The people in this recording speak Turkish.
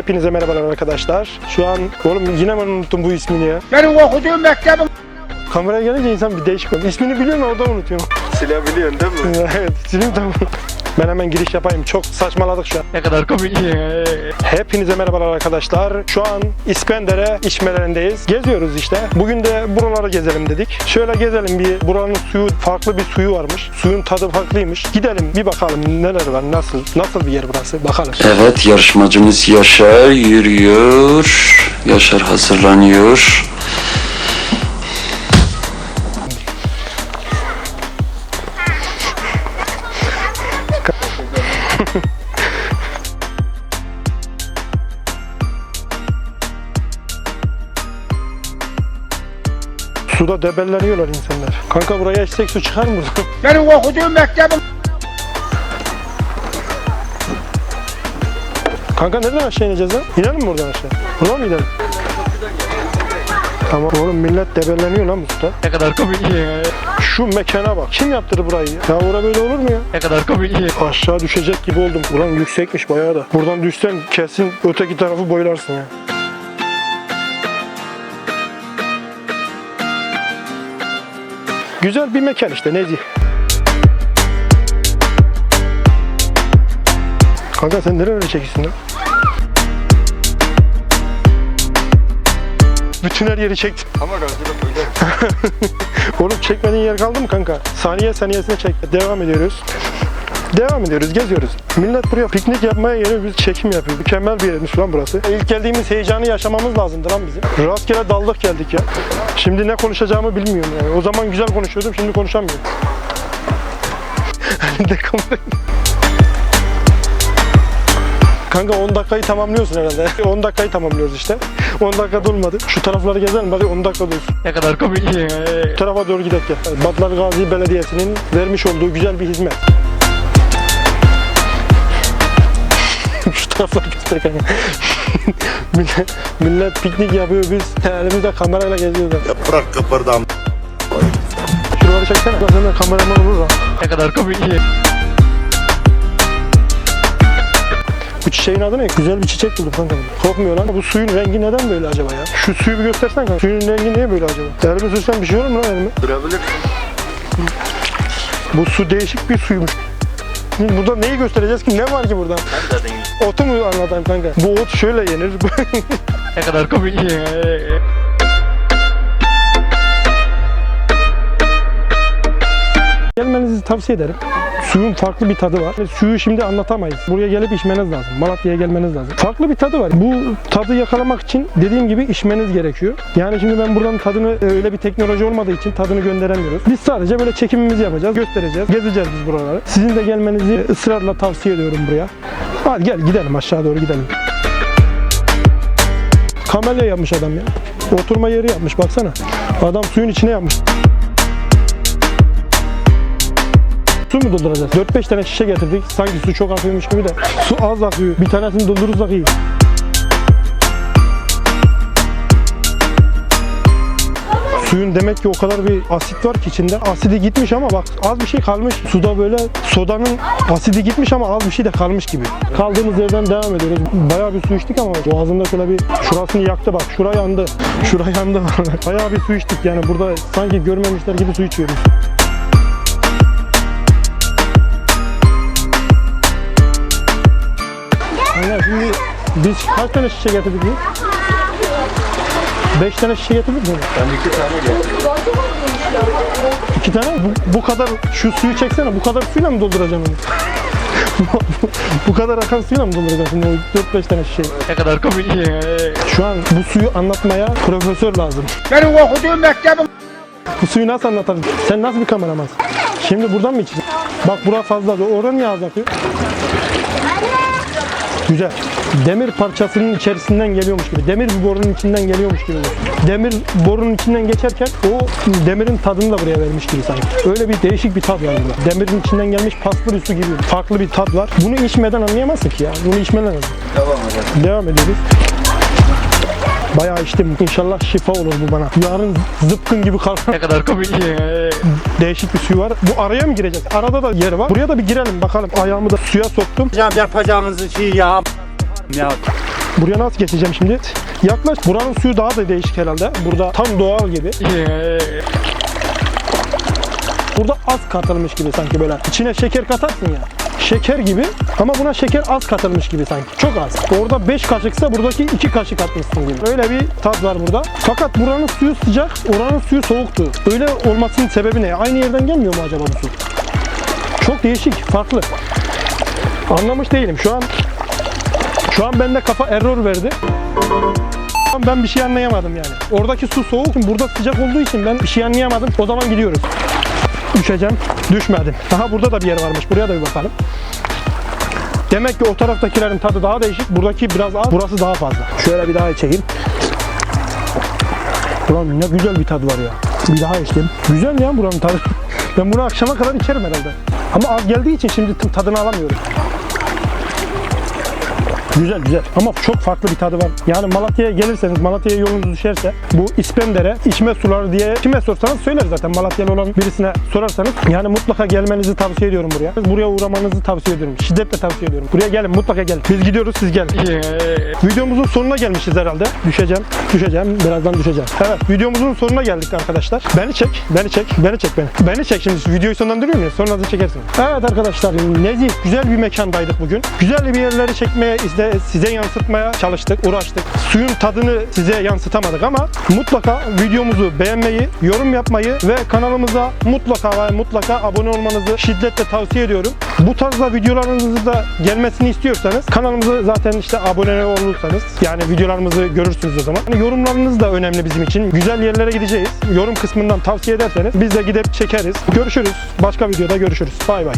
Hepinize merhabalar arkadaşlar. Şu an oğlum yine mi unuttum bu ismini ya? Benim okuduğum mektebim Kameraya gelince insan bir değişik oluyor. İsmini biliyorum orada unutuyorum. Silebiliyorsun değil mi? evet sileyim tamam. Ben hemen giriş yapayım. Çok saçmaladık şu an. ne kadar komik. Hepinize merhabalar arkadaşlar. Şu an İskendere içmelerindeyiz. Geziyoruz işte. Bugün de buraları gezelim dedik. Şöyle gezelim bir buranın suyu farklı bir suyu varmış. Suyun tadı farklıymış. Gidelim bir bakalım neler var nasıl nasıl bir yer burası bakalım. Evet yarışmacımız Yaşar yürüyor. Yaşar hazırlanıyor. Suda debelleniyorlar insanlar. Kanka buraya içsek su çıkar mı buradan? Benim okuduğum mektebim Kanka nereden aşağı ineceğiz lan? İnelim mi buradan aşağı? Buradan mı gidelim? Tamam oğlum millet debelleniyor lan bu suda. ne kadar komik. Şu mekana bak. Kim yaptırdı burayı ya? Ya ora böyle olur mu ya? Ne kadar komik. Aşağı düşecek gibi oldum. Ulan yüksekmiş bayağı da. Buradan düşsen kesin öteki tarafı boylarsın ya. Güzel bir mekan işte Nezi. Kanka sen nereye çekiyorsun lan? Bütün her yeri çektim. Ama gazete böyle. Oğlum çekmediğin yer kaldı mı kanka? Saniye saniyesine çek. Devam ediyoruz. Devam ediyoruz, geziyoruz. Millet buraya piknik yapmaya geliyor, biz çekim yapıyoruz. Mükemmel bir yermiş lan burası. İlk geldiğimiz heyecanı yaşamamız lazımdı lan bizim. Rastgele daldık geldik ya. Şimdi ne konuşacağımı bilmiyorum yani. O zaman güzel konuşuyordum, şimdi konuşamıyorum. Kanka 10 dakikayı tamamlıyorsun herhalde. 10 dakikayı tamamlıyoruz işte. 10 dakika durmadı. Şu tarafları gezelim hadi 10 dakika dursun. Ne kadar komik. Bu tarafa doğru gidelim. Batlar Gazi Belediyesi'nin vermiş olduğu güzel bir hizmet. Şu tarafları göster kanka. millet, millet piknik yapıyor biz elimizde kamerayla geziyoruz. Yaprak kıpırdam. Şuraları çeksene. Senden kameraman olur ha. Ne kadar komik. Bu çiçeğin adı ne? Güzel bir çiçek buldum kanka. Kokmuyor lan. Bu suyun rengi neden böyle acaba ya? Şu suyu bir göstersen kanka. Suyun rengi niye böyle acaba? Elimi sürsem bir şey olur mu lan elime? Durabilir. Bu su değişik bir suymuş. Şimdi Burada neyi göstereceğiz ki? Ne var ki burada? Ben zaten Otu mu anlatayım kanka? Bu ot şöyle yenir. Ne kadar komik. Gelmenizi tavsiye ederim. Suyun farklı bir tadı var. Ve Suyu şimdi anlatamayız. Buraya gelip içmeniz lazım. Malatya'ya gelmeniz lazım. Farklı bir tadı var. Bu tadı yakalamak için dediğim gibi içmeniz gerekiyor. Yani şimdi ben buradan tadını e, öyle bir teknoloji olmadığı için tadını gönderemiyoruz. Biz sadece böyle çekimimizi yapacağız, göstereceğiz. Gezeceğiz biz buraları. Sizin de gelmenizi ısrarla tavsiye ediyorum buraya. Hadi gel gidelim aşağı doğru gidelim. Kamelya yapmış adam ya. Oturma yeri yapmış baksana. Adam suyun içine yapmış. Su mu dolduracağız? 4-5 tane şişe getirdik. Sanki su çok akıyormuş gibi de. Su az akıyor. Bir tanesini doldurursak iyi. Suyun demek ki o kadar bir asit var ki içinde. Asidi gitmiş ama bak az bir şey kalmış. Suda böyle sodanın asidi gitmiş ama az bir şey de kalmış gibi. Kaldığımız yerden devam ediyoruz. Bayağı bir su içtik ama boğazımda şöyle bir şurasını yaktı bak. Şura yandı. Şura yandı. Bayağı bir su içtik yani burada sanki görmemişler gibi su içiyoruz. Aynen şimdi biz kaç tane şişe getirdik biz? Beş tane şişe getirdik mi? Ben iki tane geldim. İki tane bu, bu kadar şu suyu çeksene bu kadar suyla mı dolduracağım onu? bu kadar akan suyla mı dolduracağım şimdi o 4-5 tane şişeyi? Ne kadar komik. Şu an bu suyu anlatmaya profesör lazım. Benim okuduğum mektebim Bu suyu nasıl anlatabilir? Sen nasıl bir kameramansın? Şimdi buradan mı içeceksin? Bak bura fazla. Oradan niye az akıyor? Güzel. Demir parçasının içerisinden geliyormuş gibi. Demir bir borunun içinden geliyormuş gibi. Demir borunun içinden geçerken o demirin tadını da buraya vermiş gibi sanki. Öyle bir değişik bir tat var burada. Demirin içinden gelmiş paslı bir su gibi. Farklı bir tat var. Bunu içmeden anlayamazsın ki ya. Bunu içmen lazım. Devam edelim. Devam ediyoruz. Bayağı içtim. İnşallah şifa olur bu bana. Yarın zıpkın gibi kalkan Ne kadar komik. değişik bir suyu var. Bu araya mı gireceğiz? Arada da yer var. Buraya da bir girelim bakalım. Ayağımı da suya soktum. Hocam yapacağınız şey ya. Ya Buraya nasıl geçeceğim şimdi? Yaklaş. Buranın suyu daha da değişik herhalde. Burada tam doğal gibi. Burada az katılmış gibi sanki böyle. İçine şeker katarsın ya. Şeker gibi ama buna şeker az katılmış gibi sanki. Çok az. Orada 5 kaşıksa buradaki 2 kaşık atmışsın gibi. Öyle bir tat var burada. Fakat buranın suyu sıcak, oranın suyu soğuktu. Öyle olmasının sebebi ne? Aynı yerden gelmiyor mu acaba bu su? Çok değişik, farklı. Anlamış değilim. Şu an şu an bende kafa error verdi. Ben bir şey anlayamadım yani. Oradaki su soğuk, burada sıcak olduğu için ben bir şey anlayamadım. O zaman gidiyoruz. Düşeceğim. Düşmedim. Aha burada da bir yer varmış. Buraya da bir bakalım. Demek ki o taraftakilerin tadı daha değişik. Buradaki biraz az, burası daha fazla. Şöyle bir daha çekeyim. Ulan ne güzel bir tadı var ya. Bir daha içtim. Güzel ya buranın tadı. Ben bunu akşama kadar içerim herhalde. Ama az geldiği için şimdi tadını alamıyorum. Güzel güzel ama çok farklı bir tadı var. Yani Malatya'ya gelirseniz, Malatya'ya yolunuz düşerse bu İspendere içme suları diye kime sorsanız söyler zaten Malatyalı olan birisine sorarsanız. Yani mutlaka gelmenizi tavsiye ediyorum buraya. Buraya uğramanızı tavsiye ediyorum. Şiddetle tavsiye ediyorum. Buraya gelin mutlaka gelin. Biz gidiyoruz siz gelin. Videomuzun sonuna gelmişiz herhalde. Düşeceğim, düşeceğim, birazdan düşeceğim. Evet, videomuzun sonuna geldik arkadaşlar. Beni çek, beni çek, beni çek beni. Beni çek şimdi videoyu sonlandırıyorum ya, sonra da çekersin. Evet arkadaşlar, nezih, güzel bir mekandaydık bugün. Güzel bir yerleri çekmeye, işte size yansıtmaya çalıştık, uğraştık. Suyun tadını size yansıtamadık ama mutlaka videomuzu beğenmeyi, yorum yapmayı ve kanalımıza mutlaka ve mutlaka abone olmanızı şiddetle tavsiye ediyorum. Bu tarzda videolarınızı da gelmesini istiyorsanız kanalımıza zaten işte abone olursanız yani videolarımızı görürsünüz o zaman. Yani yorumlarınız da önemli bizim için. Güzel yerlere gideceğiz. Yorum kısmından tavsiye ederseniz biz de gidip çekeriz. Görüşürüz. Başka videoda görüşürüz. Bay bay.